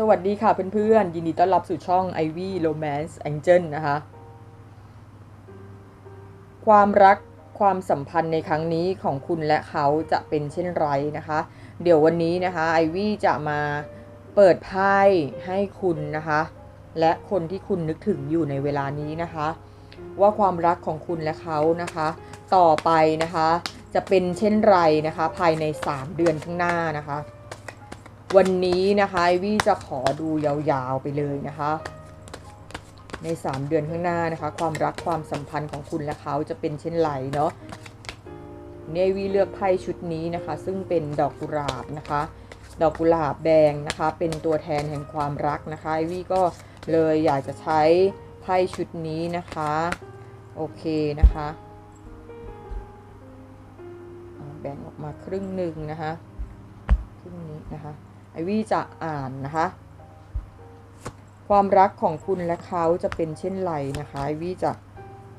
สวัสดีค่ะเพื่อนๆ ยินดีต้อนรับสู่ช่อง Ivy Romance Angel นะคะ ความรักความสัมพันธ์ในครั้งนี้ของคุณและเขาจะเป็นเช่นไรนะคะ เดี๋ยววันนี้นะคะ Ivy จะมาเปิดไพ่ให้คุณนะคะ และคนที่คุณนึกถึงอยู่ในเวลานี้นะคะ ว่าความรักของคุณและเขานะคะ ต่อไปนะคะ จะเป็นเช่นไรนะคะ ภายใน 3 เดือนข้างหน้านะคะ วันนี้นะคะไอวี่จะขอดูยาวๆไปเลยนะคะ ใน 3 เดือนข้างหน้านะคะ ความรักความสัมพันธ์ของคุณและเขาจะเป็นเช่นไรเนาะเนี่ยวี่เลือกไพ่ชุดนี้นะคะ ซึ่งเป็นดอกกุหลาบนะคะ ดอกกุหลาบแดงนะคะ เป็นตัวแทนแห่งความรักนะคะไอวี่ก็เลยอยากจะใช้ไพ่ชุดนี้นะคะโอเคนะคะแบ่งออกมาครึ่งหนึ่งนะคะครึ่งนี้นะคะ ไอวี่จะอ่านนะคะ ความรักของคุณและเขาจะเป็นเช่นไรนะคะไอวี่จะ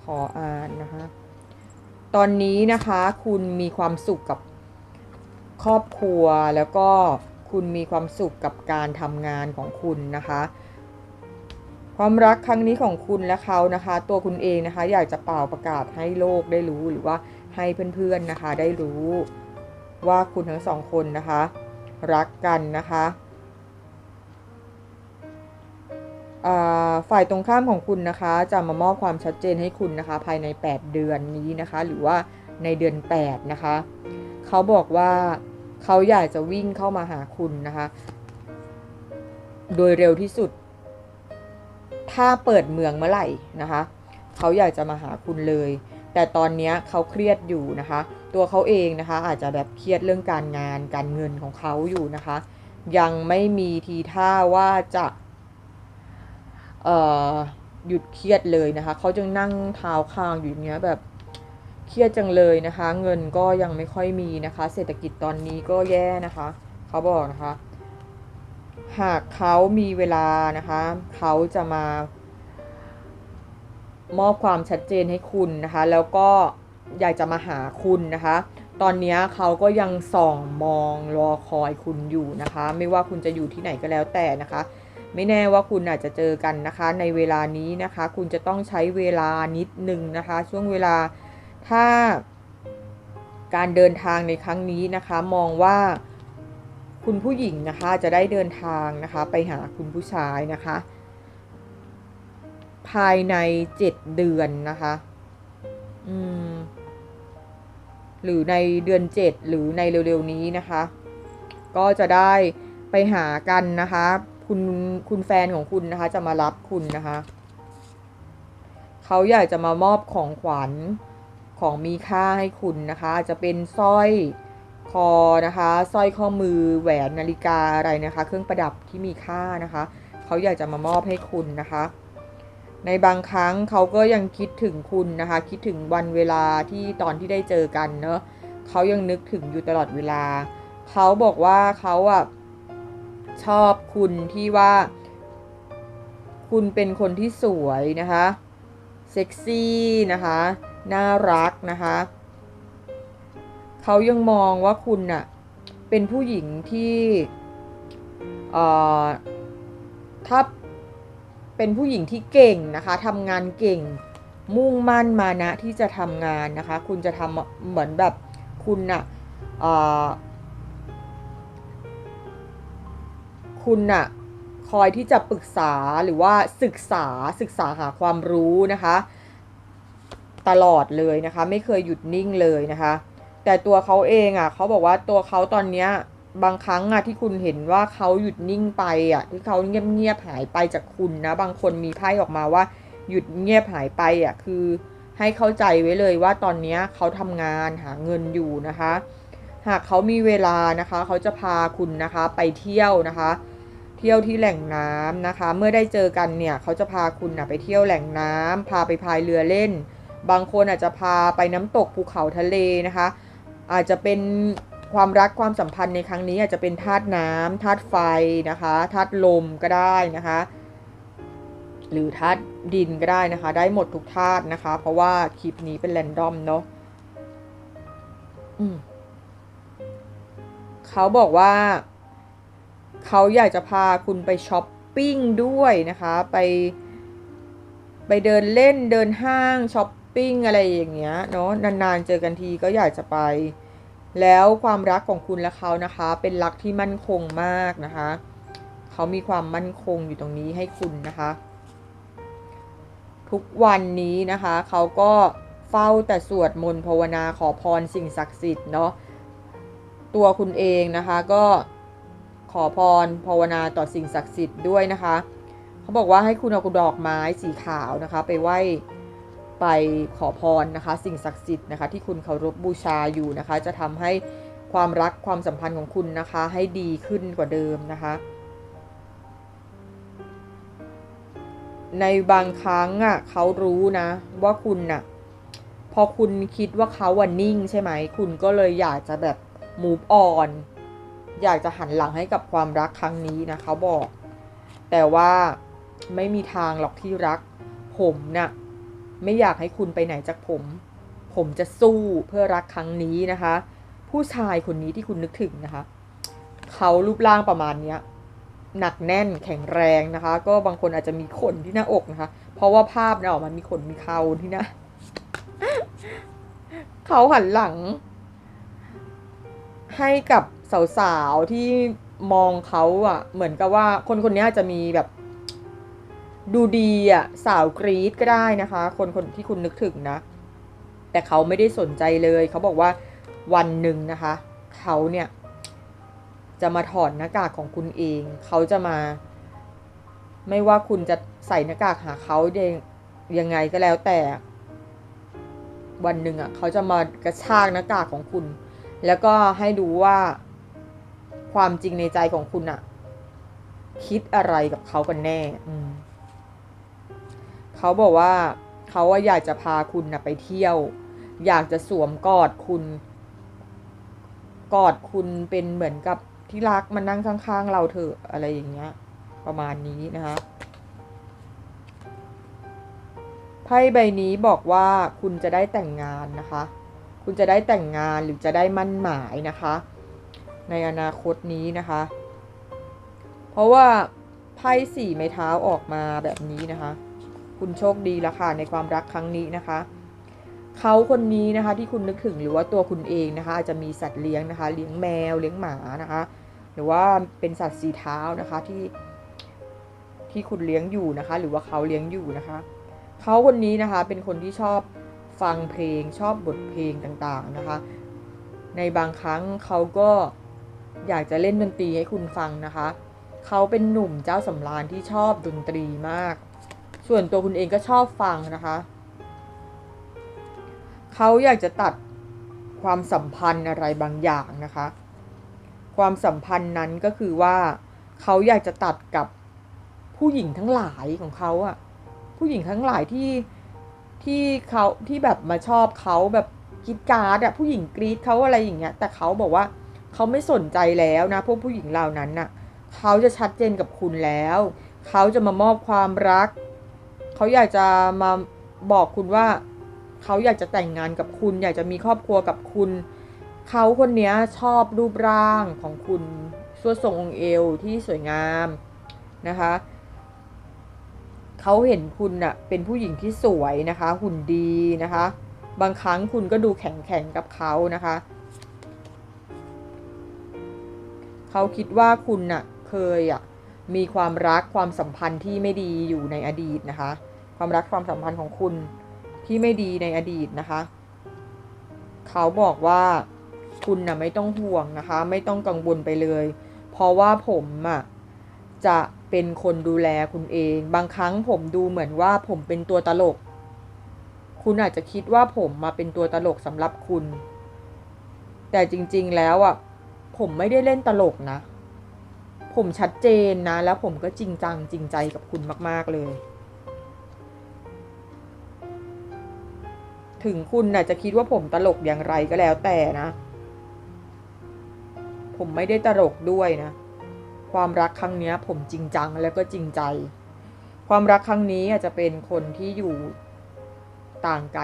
ขออ่านนะคะ ตอนนี้นะคะคุณมีความสุขกับครอบครัวแล้วก็คุณมีความสุขกับการทำงานของคุณนะคะ ความรักครั้งนี้ของคุณและเขานะคะ ตัวคุณเองนะคะ อยากจะเป่าประกาศให้โลกได้รู้หรือว่าให้เพื่อนๆนะคะ ได้รู้ว่าคุณทั้งสองคนนะคะ รักกันนะคะฝ่ายตรงข้ามของคุณนะคะ จะมามอบความชัดเจนให้คุณนะคะ ภายใน 8 เดือนนี้นะคะ หรือว่าในเดือน 8 นะคะ เขาบอกว่าเขาอยากจะวิ่งเข้ามาหาคุณนะคะ โดยเร็วที่สุด ถ้าเปิดเมืองเมื่อไหร่นะคะ เขาอยากจะมาหาคุณเลย แต่ตอนนี้เขาเครียดอยู่นะคะ ตัวเขาเองนะคะ อาจจะแบบเครียดเรื่องการงานการเงินของเขาอยู่นะคะ ยังไม่มีทีท่าว่าจะหยุดเครียดเลยนะคะ เขาจึงนั่งเท้าคางอยู่อย่างเงี้ยแบบเครียดจังเลยนะคะ เงินก็ยังไม่ค่อยมีนะคะ เศรษฐกิจตอนนี้ก็แย่นะคะ เขาบอกนะคะ หากเขามีเวลานะคะ เขาจะมามอบความชัดเจนให้คุณนะคะ แล้วก็ อยากจะมาหาคุณนะคะ ตอนนี้เขาก็ยังส่องมองรอคอยคุณอยู่นะคะ ไม่ว่าคุณจะอยู่ที่ไหนก็แล้วแต่นะคะ ไม่แน่ว่าคุณอาจจะเจอกันนะคะ ในเวลานี้นะคะ คุณจะต้องใช้เวลานิดนึงนะคะ ช่วงเวลาถ้าการเดินทางในครั้งนี้นะคะ มองว่าคุณผู้หญิงนะคะจะได้เดินทางนะคะ ไปหาคุณผู้ชายนะคะ ภายในเจ็ดเดือนนะคะ อืม หรือในเดือนเจ็ดหรือในเร็วๆนี้นะคะ ก็จะได้ไปหากันนะคะ คุณคุณแฟนของคุณนะคะจะมารับคุณนะคะ เขาอยากจะมามอบของขวัญของมีค่าให้คุณนะคะอาจจะเป็นสร้อยคอนะคะสร้อยข้อมือแหวนนาฬิกาอะไรนะคะ เครื่องประดับที่มีค่านะคะ เขาอยากจะมามอบให้คุณนะคะ ในบางครั้งเขาก็ยังคิดถึงคุณนะคะ คิดถึงวันเวลาที่ตอนที่ได้เจอกันเนาะเขายังนึกถึงอยู่ตลอดเวลา เขาบอกว่าเขาอะชอบคุณที่ว่า คุณเป็นคนที่สวยนะคะเซ็กซี่นะคะน่ารักนะคะเขายังมองว่าคุณน่ะเป็นผู้หญิงที่ถ้า เป็นผู้หญิงที่เก่งนะคะทำงานเก่ง มุ่งมั่นมานะที่จะทำงานนะคะ คุณจะทำเหมือนแบบคุณน่ะคุณน่ะคอยที่จะปรึกษาหรือว่าศึกษาศึกษาหาความรู้นะคะ ตลอดเลยนะคะ ไม่เคยหยุดนิ่งเลยนะคะ แต่ตัวเขาเองอะเขาบอกว่าตัวเขาตอนเนี้ย บางครั้งอะที่คุณเห็นว่าเขาหยุดนิ่งไปอะที่เขาเงียบเงียบหายไปจากคุณนะ บางคนมีไพ่ออกมาว่า หยุดเงียบหายไปอะคือให้เข้าใจไว้เลยว่าตอนนี้เขาทำงานหาเงินอยู่นะคะ หากเขามีเวลานะคะ เขาจะพาคุณนะคะไปเที่ยวนะคะ เที่ยวที่แหล่งน้ำนะคะ เมื่อได้เจอกันเนี่ยเขาจะพาคุณนะไปเที่ยวแหล่งน้ำพาไปพายเรือเล่น บางคนอาจจะพาไปน้ำตกภูเขาทะเลนะคะ อาจจะเป็น ความรักความสัมพันธ์ในครั้งนี้อาจจะเป็นธาตุน้ำธาตุไฟนะคะธาตุลมก็ได้นะคะ หรือธาตุดินก็ได้นะคะ ได้หมดทุกธาตุนะคะ เพราะว่าคลิปนี้เป็นแรนดอมเนาะเขาบอกว่า เขาอยากจะพาคุณไปช้อปปิ้งด้วยนะคะ ไป ไปเดินเล่นเดินห้างช้อปปิ้งอะไรอย่างเงี้ยเนาะนานๆเจอกันทีก็อยากจะไป แล้วความรักของคุณและเขานะคะ เป็นรักที่มั่นคงมากนะคะ เขามีความมั่นคงอยู่ตรงนี้ให้คุณนะคะ ทุกวันนี้นะคะ เขาก็เฝ้าแต่สวดมนต์ภาวนาขอพรสิ่งศักดิ์สิทธิ์เนาะตัวคุณเองนะคะก็ขอพรภาวนาต่อสิ่งศักดิ์สิทธิ์ด้วยนะคะ เขาบอกว่าให้คุณเอาดอกไม้สีขาวนะคะ ไปไหว้ ไปขอพรนะคะ สิ่งศักดิ์สิทธิ์นะคะที่คุณเคารพบูชาอยู่นะคะ จะทำให้ความรักความสัมพันธ์ของคุณนะคะ ให้ดีขึ้นกว่าเดิมนะคะ ในบางครั้งอะเขารู้นะ ว่าคุณน่ะพอคุณคิดว่าเขาวันนิ่งใช่ไหม คุณก็เลยอยากจะแบบ move on อยากจะหันหลังให้กับความรักครั้งนี้นะเขาบอก แต่ว่าไม่มีทางหรอกที่รักผมนะ่ะ ไม่อยากให้คุณไปไหนจากผม ผมจะสู้เพื่อรักครั้งนี้นะคะ ผู้ชายคนนี้ที่คุณนึกถึงนะคะ เขารูปร่างประมาณเนี้ยหนักแน่นแข็งแรงนะคะ ก็บางคนอาจจะมีขนที่หน้าอกนะคะ เพราะว่าภาพเนี่ยออกมามีขนมีเขาที่หน้าเขาหันหลัง ให้กับสาวๆที่มองเขาอะเหมือนกับว่าคนคนนี้จะมีแบบ ดูดีอะสาวกรีดก็ได้นะคะ คนคนที่คุณนึกถึงนะ แต่เขาไม่ได้สนใจเลยเขาบอกว่าวันหนึ่งนะคะ เขาเนี่ยจะมาถอดหน้ากากของคุณเอง เขาจะมา ไม่ว่าคุณจะใส่หน้ากากหาเขายังไงก็แล้วแต่ วันหนึ่งอะเขาจะมากระชากหน้ากากของคุณ แล้วก็ให้ดูว่าความจริงในใจของคุณอะคิดอะไรกับเขากันแน่ เขาบอกว่าเขาว่าอยากจะพาคุณนะไปเที่ยว อยากจะสวมกอดคุณ กอดคุณเป็นเหมือนกับที่รักมานั่งข้างๆ เราเถอะอะไรอย่างเงี้ย ประมาณนี้นะคะไพ่ใบนี้บอกว่าคุณจะได้แต่งงานนะคะ คุณจะได้แต่งงานหรือจะได้มั่นหมายนะคะ ในอนาคตนี้นะคะ เพราะว่าไพ่สี่ไม้เท้าออกมาแบบนี้นะคะ คุณโชคดีละค่ะในความรักครั้งนี้นะคะเขาคนนี้นะคะที่คุณนึกถึงหรือว่าตัวคุณเองนะคะอาจจะมีสัตว์เลี้ยงนะคะ เลี้ยงแมวเลี้ยงหมานะคะ หรือว่าเป็นสัตว์สีเท้านะคะที่ที่คุณเลี้ยงอยู่นะคะ หรือว่าเขาเลี้ยงอยู่นะคะเขาคนนี้นะคะเป็นคนที่ชอบฟังเพลงชอบบทเพลงต่างๆนะคะ ในบางครั้งเขาก็อยากจะเล่นดนตรีให้คุณฟังนะคะ เขาเป็นหนุ่มเจ้าสำราญที่ชอบดนตรีมาก ส่วนตัวคุณเองก็ชอบฟังนะคะ เขาอยากจะตัดความสัมพันธ์อะไรบางอย่างนะคะ ความสัมพันธ์นั้นก็คือว่าเขาอยากจะตัดกับผู้หญิงทั้งหลายของเขาอะผู้หญิงทั้งหลายที่ที่เขาที่แบบมาชอบเขาแบบกิดการ์ดอะผู้หญิงกรีดเขาอะไรอย่างเงี้ย แต่เขาบอกว่าเขาไม่สนใจแล้วนะพวกผู้หญิงเหล่านั้นน่ะเขาจะชัดเจนกับคุณแล้ว เขาจะมามอบความรัก เขาอยากจะมาบอกคุณว่า เขาอยากจะแต่งงานกับคุณ อยากจะมีครอบครัวกับคุณ เขาคนนี้ชอบรูปร่างของคุณส่วนทรงองเอวที่สวยงามนะคะเขาเห็นคุณอะเป็นผู้หญิงที่สวยนะคะ หุ่นดีนะคะ บางครั้งคุณก็ดูแข็งแข็งกับเขานะคะเขาคิดว่าคุณน่ะเคยอะมีความรักความสัมพันธ์ที่ไม่ดีอยู่ในอดีตนะคะ ความรักความสัมพันธ์ของคุณที่ไม่ดีในอดีตนะคะ เขาบอกว่าคุณน่ะไม่ต้องห่วงนะคะ ไม่ต้องกังวลไปเลย เพราะว่าผมอะจะเป็นคนดูแลคุณเอง บางครั้งผมดูเหมือนว่าผมเป็นตัวตลก คุณอาจจะคิดว่าผมมาเป็นตัวตลกสำหรับคุณ แต่จริงๆแล้วอะผมไม่ได้เล่นตลกนะ ผมชัดเจนนะ แล้วผมก็จริงจังจริงใจกับคุณมาก ๆเลย ถึงคุณนะ่ะจะคิดว่าผมตลกอย่างไรก็แล้วแต่นะ ผมไม่ได้ตลกด้วยนะ ความรักครั้งนี้ผมจริงจังแล้วก็จริงใจ ความรักครั้งนี้อาจจะเป็นคนที่อยู่ต่างไกล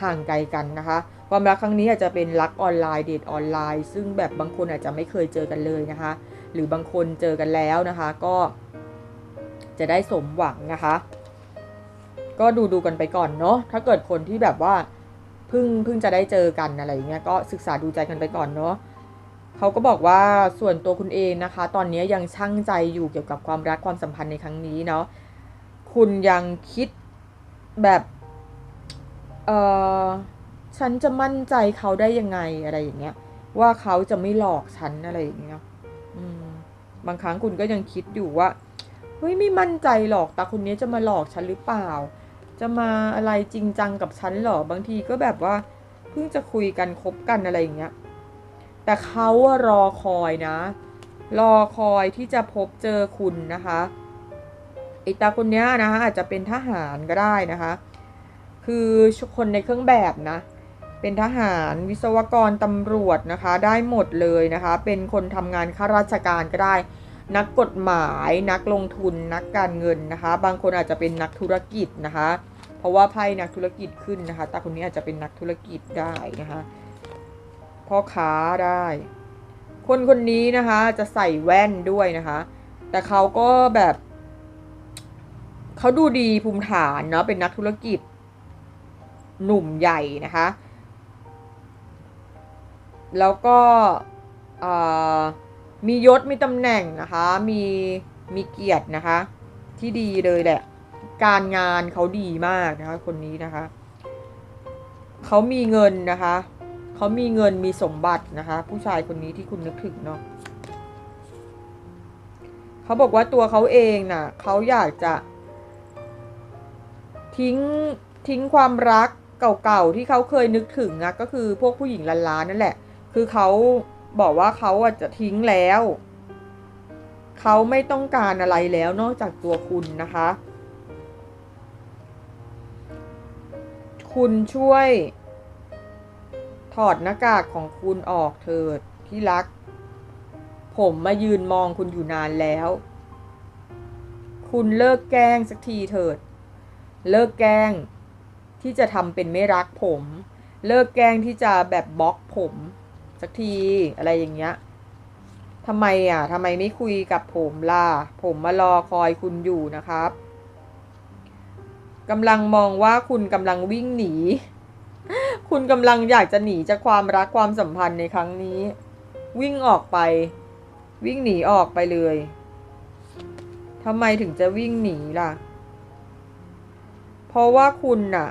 ห่างไกลกันนะคะ ความรักครั้งนี้อาจจะเป็นรักออนไลน์เดทออนไลน์ ซึ่งแบบบางคนอาจจะไม่เคยเจอกันเลยนะคะ หรือบางคนเจอกันแล้วนะคะ ก็จะได้สมหวังนะคะ ก็ดูดูกันไปก่อนเนาะถ้าเกิดคนที่แบบว่าเพิ่งเพิ่งจะได้เจอกันอะไรอย่างเงี้ยก็ศึกษาดูใจกันไปก่อนเนาะเขาก็บอกว่าส่วนตัวคุณเองนะคะ ตอนนี้ยังช่างใจอยู่เกี่ยวกับความรักความสัมพันธ์ในครั้งนี้เนาะคุณยังคิดแบบเออฉันจะมั่นใจเขาได้ยังไงอะไรอย่างเงี้ยว่าเขาจะไม่หลอกฉันอะไรอย่างเงี้ยบางครั้งคุณก็ยังคิดอยู่ว่าเฮ้ยไม่มั่นใจหรอกตาคนนี้จะมาหลอกฉันหรือเปล่า จะมาอะไรจริงจังกับฉันหรอบางทีก็แบบว่าเพิ่งจะคุยกันคบกันอะไรอย่างเงี้ย แต่เขารอคอยนะ รอคอยที่จะพบเจอคุณนะคะไอตาคนเนี้ยนะคะอาจจะเป็นทหารก็ได้นะคะ คือคนในเครื่องแบบนะ เป็นทหารวิศวกรตำรวจนะคะ ได้หมดเลยนะคะ เป็นคนทำงานข้าราชการก็ได้ นักกฎหมาย นักลงทุน นักการเงินนะคะ บางคนอาจจะเป็นนักธุรกิจนะคะ เพราะว่าไพ่นักธุรกิจขึ้นนะคะ ตาคนนี้อาจจะเป็นนักธุรกิจได้นะคะพ่อค้าได้ คนคนนี้นะคะจะใส่แว่นด้วยนะคะ แต่เขาก็แบบเขาดูดีภูมิฐานเนาะเป็นนักธุรกิจ หนุ่มใหญ่นะคะ แล้วก็มียศมีตำแหน่งนะคะ มีมีเกียรตินะคะ ที่ดีเลยแหละ การงานเขาดีมากนะคะคนนี้นะคะเขามีเงินนะคะเขามีเงินมีสมบัตินะคะ ผู้ชายคนนี้ที่คุณนึกถึงเนาะเขาบอกว่าตัวเขาเองน่ะเขาอยากจะ ทิ้งทิ้งความรักเก่าๆที่เขาเคยนึกถึงนะก็คือพวกผู้หญิงล้านๆนั่นแหละ คือเขาบอกว่าเขาอาจจะทิ้งแล้ว เขาไม่ต้องการอะไรแล้วนอกจากตัวคุณนะคะ คุณช่วย ถอดหน้ากากของคุณออกเถิดที่รัก ผมมายืนมองคุณอยู่นานแล้ว คุณเลิกแกล้งสักทีเถิด เลิกแกล้ง ที่จะทำเป็นไม่รักผม เลิกแกล้งที่จะแบบบล็อกผมสักทีอะไรอย่างเงี้ยทำไมอะทำไมไม่คุยกับผมล่ะ ผมมารอคอยคุณอยู่นะครับ กำลังมองว่าคุณกำลังวิ่งหนี คุณกำลังอยากจะหนีจากความรักความสัมพันธ์ในครั้งนี้ วิ่งออกไป วิ่งหนีออกไปเลยทำไมถึงจะวิ่งหนีล่ะ เพราะว่าคุณน่ะ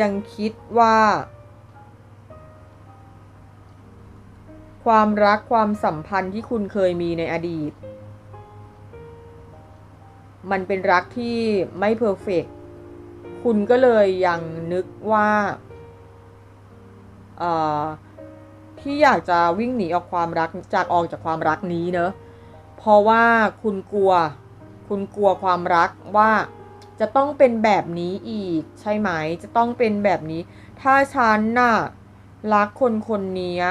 ยังคิดว่า ความรักความสัมพันธ์ที่คุณเคยมีในอดีต มันเป็นรักที่ไม่เพอร์เฟก คุณก็เลยยังนึกว่าที่อยากจะวิ่งหนีออกความรักจากออกจากความรักนี้เนอะเพราะว่าคุณกลัว คุณกลัวความรักว่าจะต้องเป็นแบบนี้อีกใช่ไหมจะต้องเป็นแบบนี้ ถ้าฉันน่ะรักคนคนนี้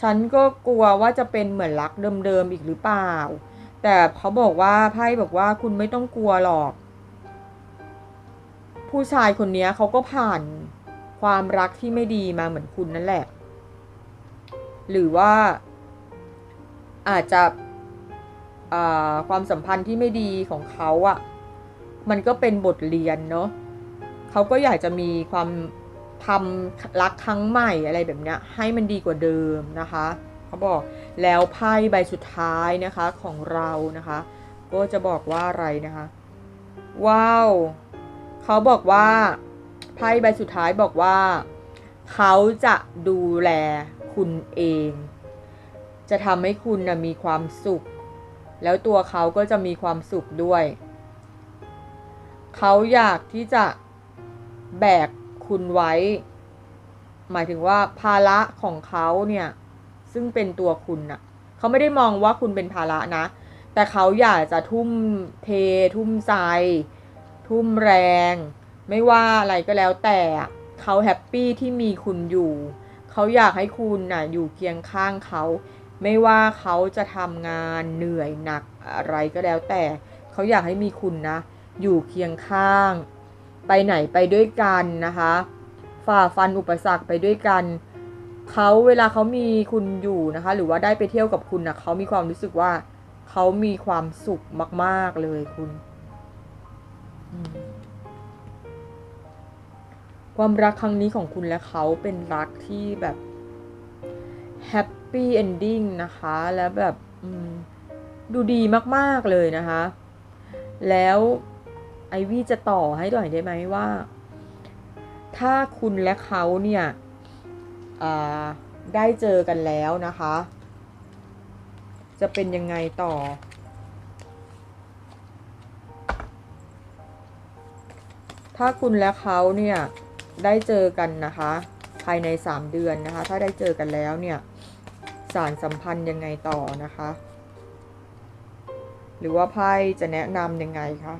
ฉันก็กลัวว่าจะเป็นเหมือนรักเดิมๆอีกหรือเปล่า แต่เขาบอกว่าไพ่บอกว่าคุณไม่ต้องกลัวหรอก ผู้ชายคนนี้เขาก็ผ่านความรักที่ไม่ดีมาเหมือนคุณนั่นแหละ หรือว่าอาจจะความสัมพันธ์ที่ไม่ดีของเขาอะ่ะ มันก็เป็นบทเรียนเนาะเขาก็อยากจะมีความทำรักครั้งใหม่อะไรแบบเนี้ยให้มันดีกว่าเดิมนะคะเขาบอกแล้วไพ่ใบสุดท้ายนะคะของเรานะคะ ก็จะบอกว่าอะไรนะคะ ว้าว เขาบอกว่าไพ่ใบสุดท้ายบอกว่า เขาจะดูแลคุณเอง จะทำให้คุณนะมีความสุข แล้วตัวเขาก็จะมีความสุขด้วย เขาอยากที่จะแบกคุณไว้ หมายถึงว่าภาระของเขาเนี่ย ซึ่งเป็นตัวคุณน่ะเขาไม่ได้มองว่าคุณเป็นภาระนะ แต่เขาอยากจะทุ่มเททุ่มใจ ทุ่มแรง ไม่ว่าอะไรก็แล้วแต่เขาแฮปปี้ที่มีคุณอยู่ เขาอยากให้คุณน่ะอยู่เคียงข้างเขา ไม่ว่าเขาจะทำงานเหนื่อยหนักอะไรก็แล้วแต่ เขาอยากให้มีคุณนะ อยู่เคียงข้าง ไปไหนไปด้วยกันนะคะ ฝ่าฟันอุปสรรคไปด้วยกันเขาเวลาเขามีคุณอยู่นะคะ หรือว่าได้ไปเที่ยวกับคุณนะเขามีความรู้สึกว่าเขามีความสุขมาก ๆ เลยคุณ ความรักครั้งนี้ของคุณและเขาเป็นรักที่แบบแฮปปี้เอนดิ้งนะคะ แล้วแบบดูดีมาก ๆ เลยนะคะ แล้วไอวี่จะต่อให้หน่อยได้ไหมว่า ถ้าคุณและเขาเนี่ยได้เจอกันแล้วนะคะ จะเป็นยังไงต่อ ถ้าคุณและเขาเนี่ยได้เจอกันนะคะ ภายใน 3 เดือนนะคะ ถ้าได้เจอกันแล้วเนี่ยสารสัมพันธ์ยังไงต่อนะคะ หรือว่าไพ่จะแนะนำยังไงคะ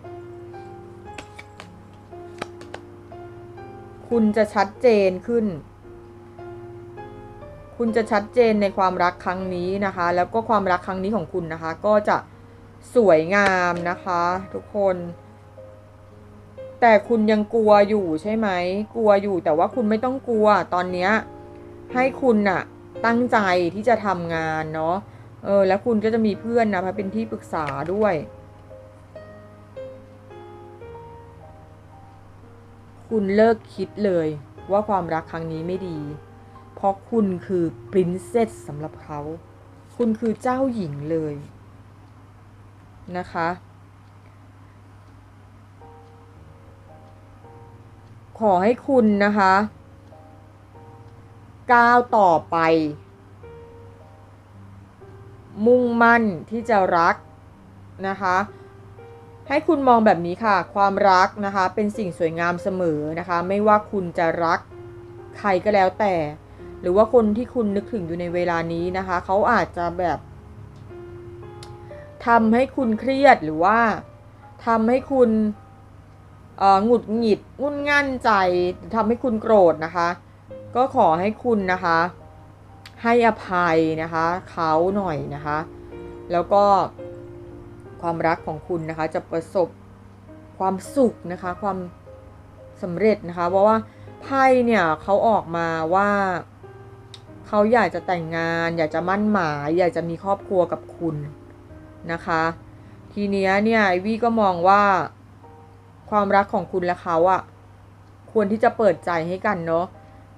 คุณจะชัดเจนขึ้น คุณจะชัดเจนในความรักครั้งนี้นะคะ แล้วก็ความรักครั้งนี้ของคุณนะคะ ก็จะสวยงามนะคะ ทุกคน แต่คุณยังกลัวอยู่ใช่ไหม กลัวอยู่แต่ว่าคุณไม่ต้องกลัวตอนเนี้ยให้คุณน่ะตั้งใจที่จะทำงานเนาะเออแล้วคุณก็จะมีเพื่อนนะเป็นที่ปรึกษาด้วย คุณเลิกคิดเลยว่าความรักครั้งนี้ไม่ดี เพราะคุณคือปรินเซสสำหรับเขา คุณคือเจ้าหญิงเลยนะคะ ขอให้คุณนะคะก้าวต่อไป มุ่งมั่นที่จะรักนะคะ ให้คุณมองแบบนี้ค่ะ ความรักนะคะเป็นสิ่งสวยงามเสมอนะคะ ไม่ว่าคุณจะรักใครก็แล้วแต่ หรือว่าคนที่คุณนึกถึงอยู่ในเวลานี้นะคะเขาอาจจะแบบทำให้คุณเครียดหรือว่าทำให้คุณ หงุดหงิดงุนง่านใจทำให้คุณโกรธนะคะ ก็ขอให้คุณนะคะ ให้อภัยนะคะเขาหน่อยนะคะ แล้วก็ความรักของคุณนะคะจะประสบความสุขนะคะ ความสำเร็จนะคะ เพราะว่าไพ่เนี่ยเขาออกมาว่าเขาอยากจะแต่งงาน อยากจะมั่นหมาย อยากจะมีครอบครัวกับคุณนะคะ ทีเนี้ยเนี่ยไอวี่ก็มองว่า ความรักของคุณและเขาอะควรที่จะเปิดใจให้กันเนาะ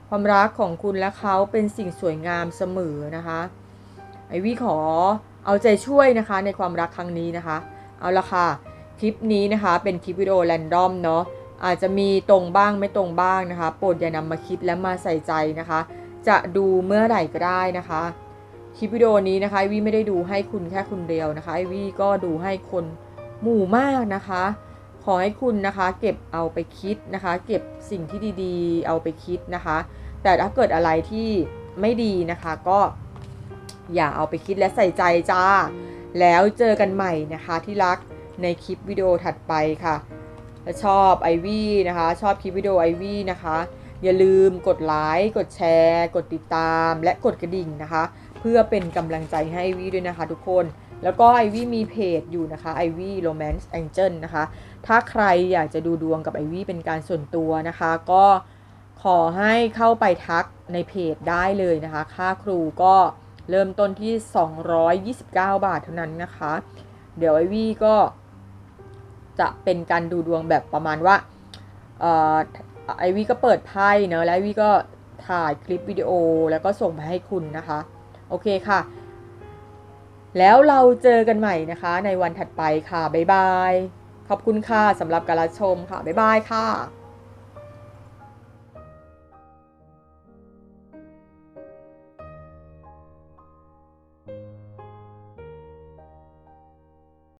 ความรักของคุณและเขาเป็นสิ่งสวยงามเสมอนะคะไอวี่ขอเอาใจช่วยนะคะในความรักครั้งนี้นะคะ เอาละค่ะ คลิปนี้นะคะเป็นคลิปวิดีโอแรนดอมเนาะอาจจะมีตรงบ้างไม่ตรงบ้างนะคะ โปรดอย่านำมาคิดและมาใส่ใจนะคะ จะดูเมื่อไหร่ก็ได้นะคะ คลิปวิดีโอนี้นะคะไอวี่ไม่ได้ดูให้คุณแค่คุณเดียวนะคะไอวี่ก็ดูให้คนหมู่มากนะคะ ขอให้คุณนะคะเก็บเอาไปคิดนะคะ เก็บสิ่งที่ดีๆ เอาไปคิดนะคะ แต่ถ้าเกิดอะไรที่ไม่ดีนะคะก็อย่าเอาไปคิดและใส่ใจจ้า แล้วเจอกันใหม่นะคะที่รักในคลิปวิดีโอถัดไปค่ะถ้าชอบไอวี่นะคะ ชอบคลิปวิดีโอไอวี่นะคะ อย่าลืมกดไลค์กดแชร์ กดติดตาม และกดกระดิ่งนะคะ เพื่อเป็นกำลังใจให้วี่ด้วยนะคะทุกคน แล้วก็ไอวี่มีเพจอยู่นะคะไอวี่โรแมนต์แองเจิลนะคะ ถ้าใครอยากจะดูดวงกับไอวี่เป็นการส่วนตัวนะคะ ก็ขอให้เข้าไปทักในเพจได้เลยนะคะ ค่าครูก็เริ่มต้นที่ 229 บาทเท่านั้นนะคะ เดี๋ยวไอวี่ก็จะเป็นการดูดวงแบบประมาณว่าไอวี่ก็เปิดไพ่เนอะแล้วไอวี่ก็ถ่ายคลิปวิดีโอแล้วก็ส่งไปให้คุณนะคะ โอเคค่ะ แล้วเราเจอกันใหม่นะคะ ในวันถัดไปค่ะ บ๊ายบาย ขอบคุณค่ะสำหรับการรับชมค่ะ บ๊ายบายค่ะ